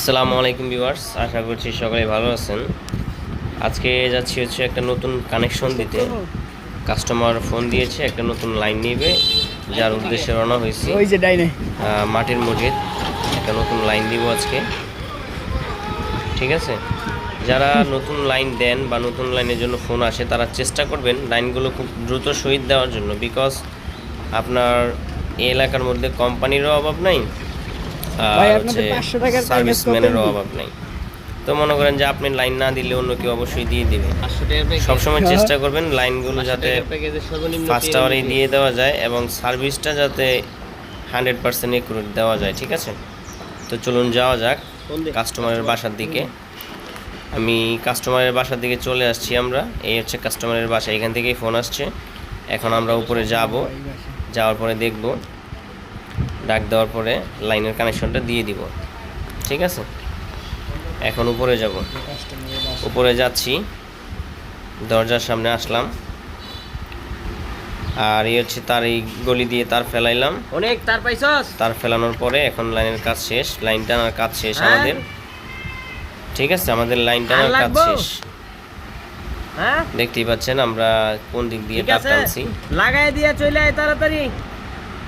আসসালামু আলাইকুম ভিউয়ার্স আশা করছি সবাই ভালো আছেন। আজকে যাচ্ছি হচ্ছে একটা নতুন কানেকশন দিতে। কাস্টমার ফোন দিয়েছে একটা নতুন লাইন নেবে যার উদ্দেশ্যে রওনা হয়েছে। ওই যে ডাইনে। মাটির মসজিদ একটা নতুন লাইন দিব আজকে। ঠিক আছে? যারা নতুন লাইন দেন বা নতুন লাইনের জন্য ফোন আসে তারা চেষ্টা করবেন লাইনগুলো খুব দ্রুত শহীদ দেওয়ার জন্য। বিকজ আপনার এই এলাকার মধ্যে কোম্পানিরও অভাব নাই 500 টাকার অভাব নাই। তো মনে করেন যে আপনি লাইন না দিলে অন্য কেউ অবশ্যই দিয়ে দিবে। সবসময় চেষ্টা করবেন লাইনগুলো যাতে ফার্স্ট আওয়ারেই দিয়ে দেওয়া যায় এবং সার্ভিসটা যাতে হান্ড্রেড পার্সেন্ট একুরেট দেওয়া যায় ঠিক আছে? তো চলুন যাওয়া যাক কাস্টমারের বাসার দিকে। আমি কাস্টমারের বাসার দিকে চলে আসছি আমরা। এই হচ্ছে কাস্টমারের বাসা। এখান থেকেই ফোন আসছে। এখন আমরা উপরে যাব। যাওয়ার পরে দেখব। ডাক দেওয়ার পরে লাইনের কানেকশনটা দিয়ে দিব। ঠিক আছে? এখন উপরে যাব। উপরে যাচ্ছি। দরজার সামনে আসলাম। আর এই হচ্ছে তার এই গলি দিয়ে তার ফেলাইলাম। অনেক তার পাইছস? তার ফেলানোর পরে এখন লাইনের কাজ শেষ। লাইন টানার কাজ শেষ হ্যাঁ? আমাদের। ঠিক আছে? আমাদের লাইন টানার কাজ শেষ। হ্যাঁ? দেখতেই পাচ্ছেন আমরা কোন দিক দিয়ে টানছি। লাগাই দিয়া চলে আয় তাড়াতাড়ি।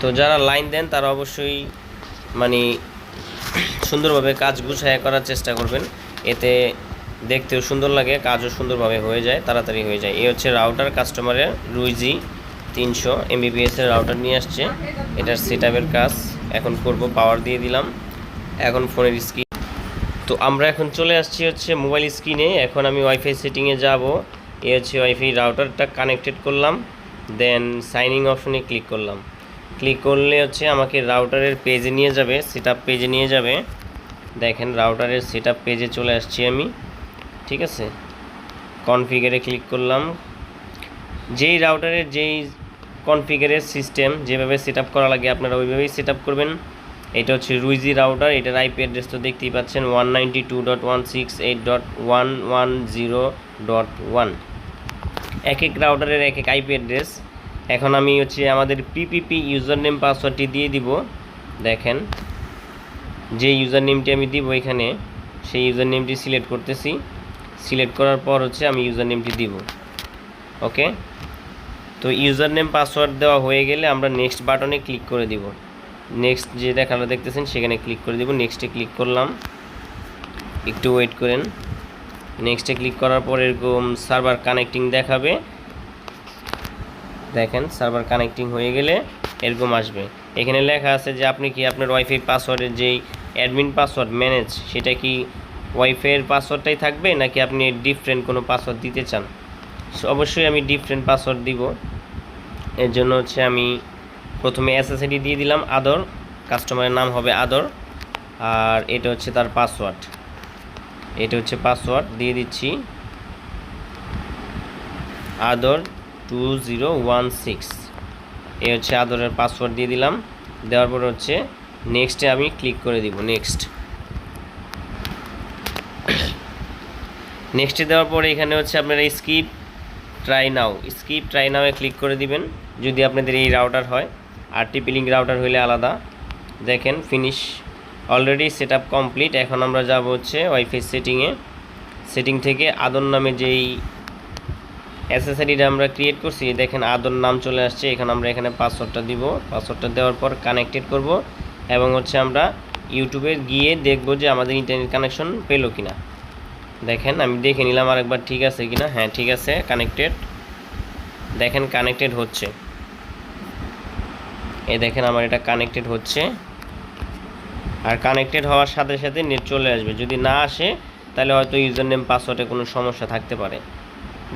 তো যারা লাইন দেন, তারা অবশ্যই মানে সুন্দরভাবে কাজ গুছায় করার চেষ্টা করবেন। এতে দেখতেও সুন্দর লাগে, কাজও সুন্দরভাবে হয়ে যায়, তাড়াতাড়ি হয়ে যায়। এই হচ্ছে রাউটার কাস্টমারের রুইজি তিনশো এমবিপিএস এর রাউটার নিয়ে আসছে। এটার সেট কাজ এখন করব পাওয়ার দিয়ে দিলাম। এখন ফোনের স্ক্রিন তো আমরা এখন চলে আসছি হচ্ছে মোবাইল স্ক্রিনে এখন আমি ওয়াইফাই সেটিংয়ে যাব। এ হচ্ছে ওয়াইফাই রাউটারটা কানেক্টেড করলাম। দেন সাইনিং অপশনে ক্লিক করলাম। ক্লিক করলে হচ্ছে আমাকে রাউটারের পেজে নিয়ে যাবে সেট পেজে নিয়ে যাবে। দেখেন রাউটারের সেট পেজে চলে আসছি আমি, ঠিক আছে? কনফিগারে ক্লিক করলাম। যেই রাউটারের যেই কনফিগারের সিস্টেম যেভাবে সেট করা লাগে আপনারা ওইভাবেই সেট করবেন। এটা হচ্ছে রুইজি রাউটার এটার আইপি অ্যাড্রেস তো দেখতেই পাচ্ছেন one ninety two dot one six eight dot one one zero dot one এক এক রাউটারের এক এক আইপি অ্যাড্রেস এখন আমি হচ্ছে আমাদের পিপিপি ইউজার নেম পাসওয়ার্ডটি দিয়ে দিব। দেখেন, যে ইউজার নেমটি আমি দিব এখানে, সেই ইউজার নেমটি সিলেক্ট করতেছি। সিলেক্ট করার পর হচ্ছে আমি ইউজার নেমটি দিব। ওকে তো ইউজার নেম পাসওয়ার্ড দেওয়া হয়ে গেলে আমরা নেক্সট বাটনে ক্লিক করে দিব। নেক্সট যে দেখানো দেখতেছেন, সেখানে ক্লিক করে দিব। নেক্সটে ক্লিক করলাম। একটু ওয়েট করেন। নেক্সটে ক্লিক করার পর এরকম সার্ভার কানেক্টিং দেখাবে। দেখেন সার্ভার কানেক্টিং হয়ে গেলে এরকম আসবে। এখানে লেখা আছে যে আপনি কি আপনার ওয়াইফাই পাসওয়ার্ডের যেই অ্যাডমিন পাসওয়ার্ড ম্যানেজ সেটা কি ওয়াইফাইয়ের পাসওয়ার্ডটাই থাকবে, নাকি আপনি ডিফারেন্ট কোনো পাসওয়ার্ড দিতে চান? অবশ্যই আমি ডিফারেন্ট পাসওয়ার্ড দিব। এর জন্য হচ্ছে আমি প্রথমে এসএসআইডি দিয়ে দিলাম আদর কাস্টমারের নাম হবে আদর আর এটা হচ্ছে তার পাসওয়ার্ড এটা হচ্ছে পাসওয়ার্ড দিয়ে দিচ্ছি। Adar two zero one six A হচ্ছে আদরের পাসওয়ার্ড দিয়ে দিলাম। দেওয়ার পর হচ্ছে নেক্সটে আমি ক্লিক করে দিব নেক্সট নেক্সটে দেওয়ার পরে এখানে হচ্ছে আপনারা skip try now skip try নাওয়ে click করে দিবেন, যদি আপনাদের এই রাউটার হয়। আর টিপি লিঙ্ক রাউটার হইলে আলাদা। দেখেন ফিনিশ অলরেডি সেট কমপ্লিট এখন আমরা যাব হচ্ছে ওয়াইফাই সেটিংয়ে সেটিং থেকে আদর নামে যেই অ্যাসেসরিটা আমরা ক্রিয়েট করছি দেখেন আদর নাম চলে আসছে, এখানে আমরা এখানে পাসওয়ার্ডটা দিব। পাসওয়ার্ডটা দেওয়ার পর কানেক্টেড করব এবং হচ্ছে আমরা ইউটিউবে গিয়ে দেখব যে আমাদের ইন্টারনেট কানেকশন পেল কিনা। দেখেন, আমি দেখে নিলাম আরেকবার ঠিক আছে কিনা। হ্যাঁ ঠিক আছে কানেক্টেড দেখেন কানেক্টেড হচ্ছে। এই দেখেন, আমার এটা কানেক্টেড হচ্ছে। আর কানেক্টেড হওয়ার সাথে সাথে নেট চলে আসবে। যদি না আসে, তাহলে হয়তো ইউজার নেম পাসওয়ার্ডে কোনো সমস্যা থাকতে পারে।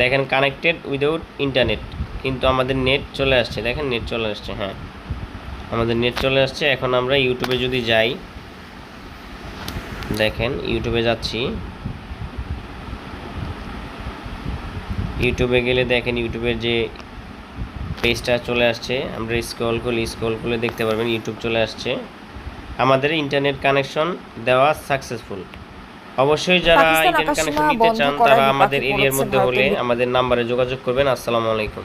দেখেন কানেক্টেড উইদাউট ইন্টারনেট কিন্তু আমাদের নেট চলে আসছে, দেখেন নেট চলে আসছে হ্যাঁ। আমাদের নেট চলে আসছে, এখন আমরা ইউটিউবে যদি যাই, দেখেন ইউটিউবে যাচ্ছি। ইউটিউবে গেলে দেখেন ইউটিউবের যে পেজটা চলে আসছে, আমরা স্ক্রল করলে স্ক্রল করলে দেখতে পারবেন ইউটিউব চলে আসছে। আমাদের ইন্টারনেট কানেকশন দেওয়া সাকসেসফুল অবশ্যই যারা ইন্টারনেট কানেকশন নিতে চান তারা আমাদের এরিয়ার মধ্যে হলে আমাদের নাম্বারে যোগাযোগ করবেন। আসসালামু আলাইকুম।